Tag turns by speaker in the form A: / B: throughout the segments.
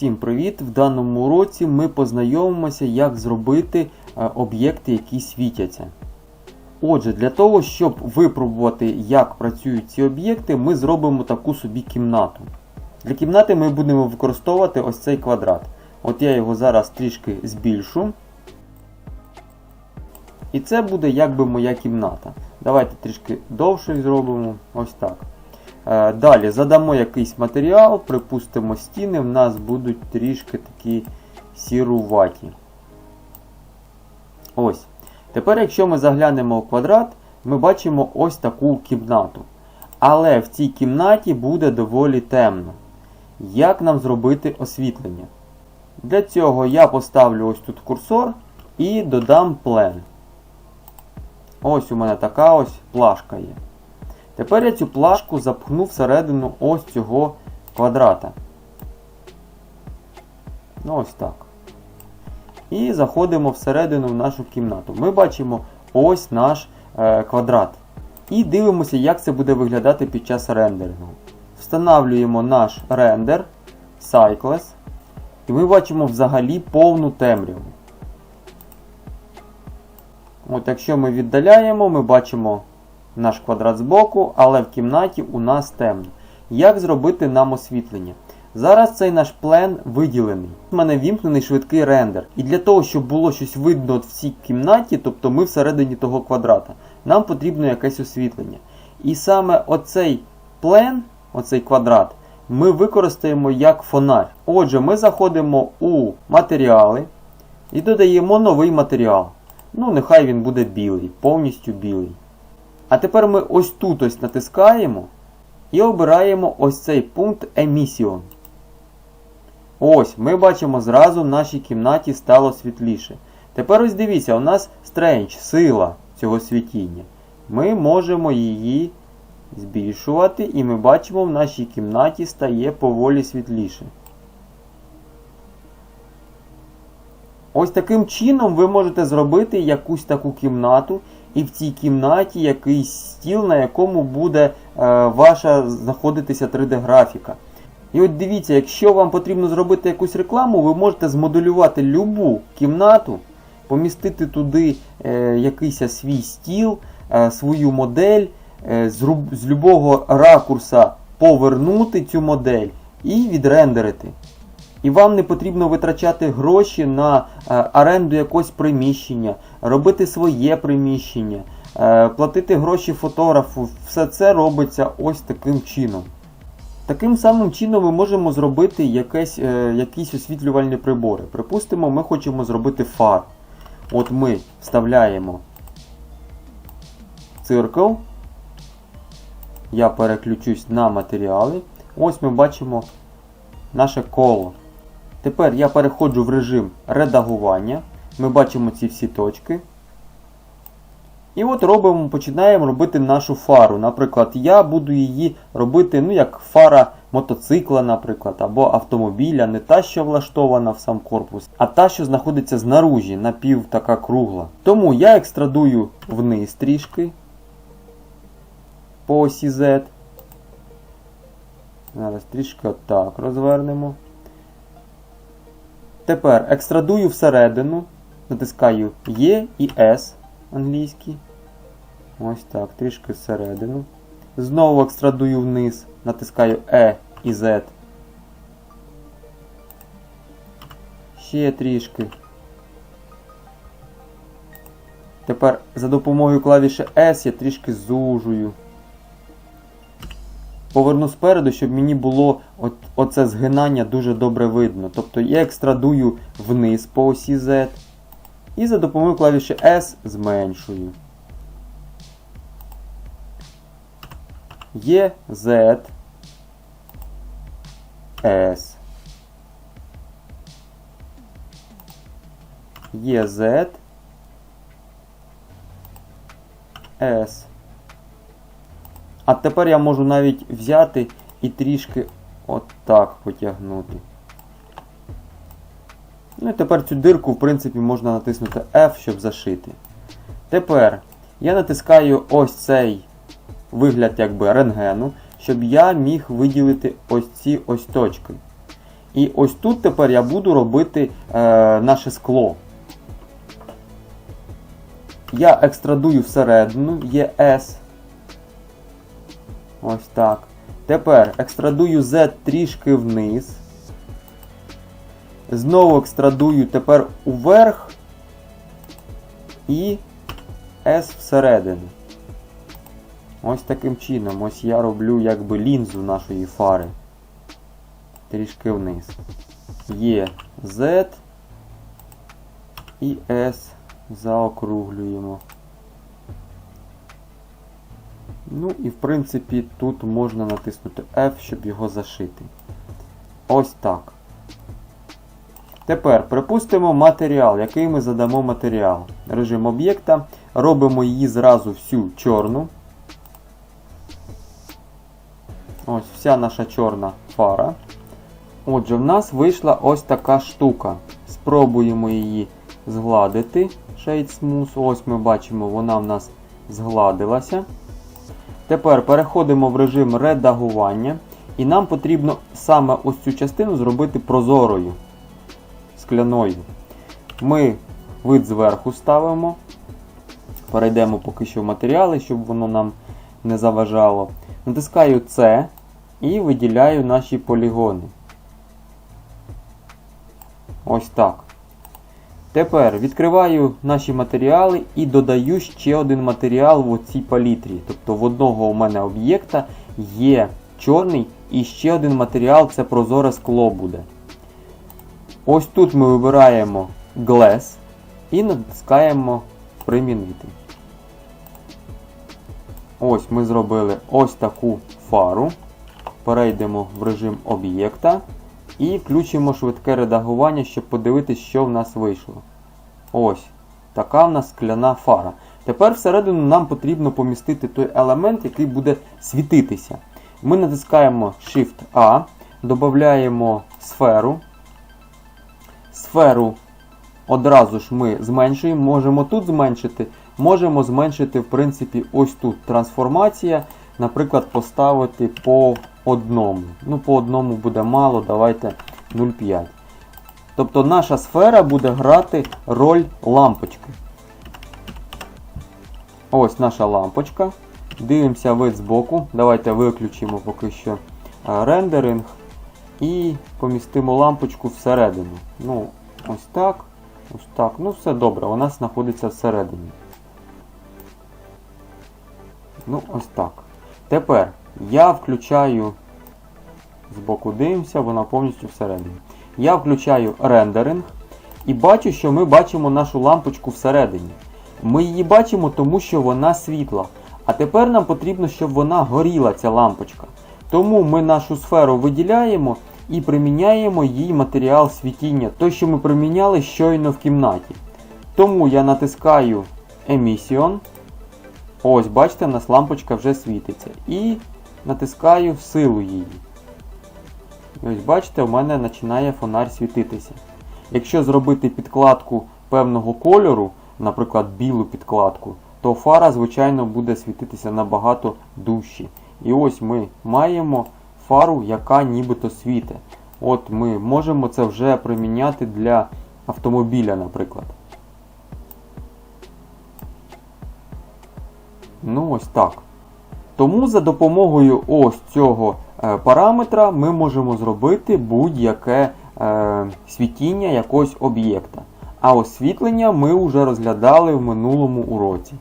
A: Всім привіт! В даному уроці ми познайомимося, як зробити е, об'єкти, які світяться. Отже, для того, щоб випробувати, як працюють ці об'єкти, ми зробимо таку собі кімнату. Для кімнати ми будемо використовувати ось цей квадрат. От я його зараз трішки збільшу. І це буде якби моя кімната. Давайте трішки довше зробимо. Ось так. Е, Далі задамо якийсь матеріал, припустимо стіни, в нас будуть трішки такі сіруваті. Ось. Тепер, якщо ми заглянемо в квадрат, ми бачимо ось таку кімнату. Але в цій кімнаті буде доволі темно. Як нам зробити освітлення? Для цього я поставлю ось тут курсор і додам плен. Ось у мене така ось плашка є. Тепер я цю плашку запхну всередину ось цього квадрата. Ну, ось так. І заходимо всередину в нашу кімнату. Ми бачимо ось наш е, квадрат. І дивимося, як це буде виглядати під час рендерингу. Встановлюємо наш рендер Cycles. І ми бачимо взагалі повну темряву. От Якщо ми віддаляємо, ми бачимо наш квадрат збоку, але в кімнаті у нас темно. Як зробити нам освітлення? Зараз цей наш плен виділений. У мене вімкнений швидкий рендер. І для того, щоб було щось видно в цій кімнаті, тобто ми всередині того квадрата, нам потрібно якесь освітлення. І саме оцей плен, оцей квадрат, ми використаємо як фонарь. Отже, ми заходимо у матеріали і додаємо новий матеріал. Ну, нехай він буде білий, повністю білий. А тепер ми ось тут ось натискаємо і обираємо ось цей пункт Emission. Ось, ми бачимо зразу в нашій кімнаті стало світліше. Тепер ось дивіться, у нас Strange, сила цього світіння. Ми можемо її збільшувати, і ми бачимо, в нашій кімнаті стає поволі світліше. Ось таким чином ви можете зробити якусь таку кімнату, і в цій кімнаті якийсь стіл, на якому буде е, ваша знаходитися 3D-графіка. І от дивіться, якщо вам потрібно зробити якусь рекламу, ви можете змоделювати любу кімнату, помістити туди е, якийсь свій стіл, е, свою модель, з любого ракурса повернути цю модель і відрендерити. І вам не потрібно витрачати гроші на е, оренду якогось приміщення, робити своє приміщення, е, платити гроші фотографу. Все це робиться ось таким чином. Таким самим чином ми можемо зробити якесь, е, якісь освітлювальні прибори. Припустимо, ми хочемо зробити фар. От ми вставляємо циркл. Я переключусь на матеріали. Ось ми бачимо наше коло. Тепер я переходжу в режим редагування. Ми бачимо ці всі точки. І от робимо, починаємо робити нашу фару. Наприклад, я буду її робити, ну, як фара мотоцикла, наприклад, або автомобіля, не та, що влаштована в сам корпус, а та, що знаходиться знаружі, напів така кругла. Тому я екстрадую вниз трішки по осі Z. Зараз трішки отак розвернемо. Тепер екстрадую всередину, натискаю Е і S англійський. Ось так, трішки всередину. Знову екстрадую вниз, натискаю E і Z. Ще трішки. Тепер за допомогою клавіші S я трішки зужую. Поверну спереду, щоб мені було от, оце згинання дуже добре видно. Тобто я екстрадую вниз по осі Z. І за допомогою клавіші S зменшую. Є Z. S. Є Z. S. А тепер я можу навіть взяти і трішки отак потягнути. Ну і тепер цю дирку, в принципі, можна натиснути F, щоб зашити. Тепер я натискаю ось цей вигляд якби рентгену, щоб я міг виділити ось ці ось точки. І ось тут тепер я буду робити е, наше скло. Я екстрадую всередину ES. Ось так. Тепер екстрадую Z трішки вниз. Знову екстрадую тепер уверх і S всередину. Ось таким чином. Ось я роблю якби лінзу нашої фари. Трішки вниз. Є Z і S заокруглюємо. Ну і в принципі тут можна натиснути F, щоб його зашити. Ось так. Тепер припустимо матеріал, який ми задамо матеріал. Режим об'єкта. Робимо її зразу всю чорну. Ось вся наша чорна фара. Отже, в нас вийшла ось така штука. Спробуємо її згладити. Shade Smooth. Ось ми бачимо, вона в нас згладилася. Тепер переходимо в режим редагування. І нам потрібно саме ось цю частину зробити прозорою, скляною. Ми вид зверху ставимо. Перейдемо поки що в матеріали, щоб воно нам не заважало. Натискаю С і виділяю наші полігони. Ось так. Тепер відкриваю наші матеріали і додаю ще один матеріал в цій палітрі. Тобто в одного у мене об'єкта є чорний і ще один матеріал це прозоре скло буде. Ось тут ми вибираємо Glass і натискаємо Примінити. Ось ми зробили ось таку фару. Перейдемо в режим об'єкта і включимо швидке редагування, щоб подивитися, що в нас вийшло. Ось така в нас скляна фара. Тепер всередину нам потрібно помістити той елемент, який буде світитися. Ми натискаємо Shift-A, додаємо сферу. Сферу одразу ж ми зменшуємо, можемо тут зменшити, можемо зменшити, в принципі, ось тут трансформація. Наприклад, поставити по одному. Ну, по одному буде мало, давайте 0,5. Тобто наша сфера буде грати роль лампочки. Ось наша лампочка. Дивимося вид збоку. Давайте виключимо поки що е, рендеринг і помістимо лампочку всередину. Ну, ось так. Ось так. Ну, все добре, вона знаходиться всередині. Ну, ось так. Тепер я включаю, збоку дивимося, вона повністю всередині. Я включаю рендеринг і бачу, що ми бачимо нашу лампочку всередині. Ми її бачимо, тому що вона світла. А тепер нам потрібно, щоб вона горіла, ця лампочка. Тому ми нашу сферу виділяємо і приміняємо їй матеріал світіння, той, що ми приміняли щойно в кімнаті. Тому я натискаю Emission. Ось, бачите, у нас лампочка вже світиться. І натискаю в силу її. І ось бачите, у мене починає фонарь світитися. Якщо зробити підкладку певного кольору, наприклад, білу підкладку, то фара, звичайно, буде світитися набагато дужче. І ось ми маємо фару, яка нібито світить. От ми можемо це вже приміняти для автомобіля, наприклад. Ну, ось так. Тому за допомогою ось цього е, параметра ми можемо зробити будь-яке е, світіння якогось об'єкта. А освітлення ми вже розглядали в минулому уроці.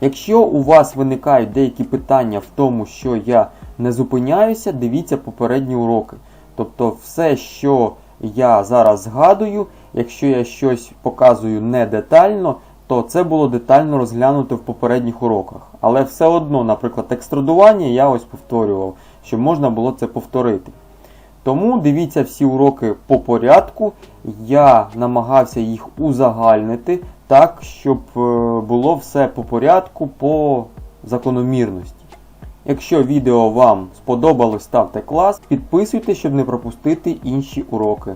A: Якщо у вас виникають деякі питання в тому, що я не зупиняюся, дивіться попередні уроки. Тобто все, що я зараз згадую, якщо я щось показую не детально, то це було детально розглянуто в попередніх уроках. Але все одно, наприклад, екстрадування я ось повторював, щоб можна було це повторити. Тому дивіться всі уроки по порядку. Я намагався їх узагальнити так, щоб е, було все по порядку, по закономірності. Якщо відео вам сподобалось, ставте клас, підписуйтесь, щоб не пропустити інші уроки.